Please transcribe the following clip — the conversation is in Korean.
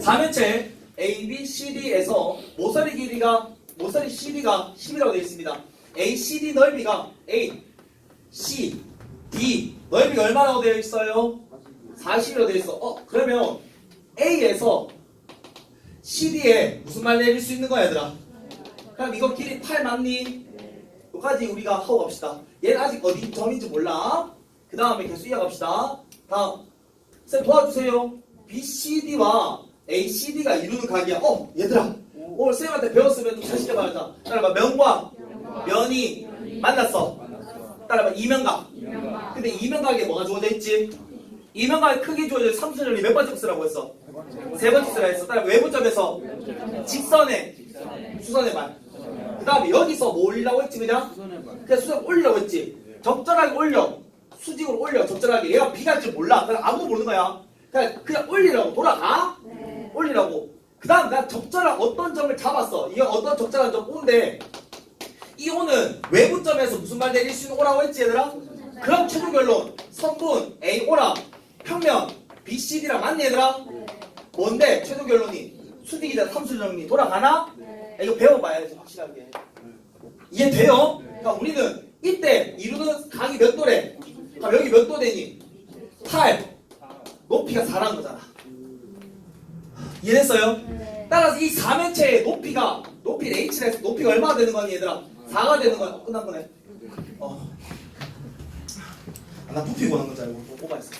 4면체 A, B, C, D에서 모서리 길이가 모서리 CD가 10이라고 되어 있습니다. A, CD 넓이가 A, C, D 넓이가 얼마라고 되어 있어요? 40이라고 되어 있어. 어 그러면 A에서 CD에 무슨 말 내릴 수 있는 거야 얘들아? 그럼 이거 길이 8 맞니? 여기까지 우리가 하고 갑시다. 얘는 아직 어디 점인지 몰라. 그 다음에 계속 이어갑시다. 다음. 쌤 도와주세요. BCD와 ACD가 이루는 각이야. 어, 얘들아. 오늘 쌤한테 배웠으면 좀 자신있게 말하자. 따라봐. 면과 면이 만났어. 따라봐. 이면각. 근데 이면각에 뭐가 주어져 있지? 이면각의 크기 주어져 삼수절이 몇 번째 쓰라고 했어? 세 번째 쓰라 했어. 따라봐. 외부점에서 직선의 수선의 말. 그 다음에 여기서 뭐 올리라고 했지 그냥? 그냥 수선 올리라고 했지. 적절하게 올려. 수직으로 올려. 적절하게. 얘가 비갈 줄 몰라. 그냥 아무도 모르는 거야. 그냥 그냥 올리라고 돌아가. 올리라고. 그 다음 난 적절한 어떤 점을 잡았어. 이게 어떤 적절한 점 O인데 이 O는 외부점에서 무슨 말 내릴 수 있는 O라고 했지 얘들아? 그럼 최종 결론 선분 A O랑 평면 B C D랑 맞니 얘들아? 뭔데 최종 결론이 수직이자 삼수정리 돌아가나? 야, 이거 배워봐야지 확실하게 이해돼요? 그러니까 우리는 이때 이루는 각이 몇 도래? 그럼 여기 몇 도 되니? 8 높이가 4라는 거잖아 이해됐어요? 따라서 이 4면체의 높이가 높이 H를 해서 높이가 얼마나 되는 거니 얘들아? 4가 되는 거야 어, 끝난 거네 어. 아, 나 부피 보는 건줄 알고 또 뽑아했어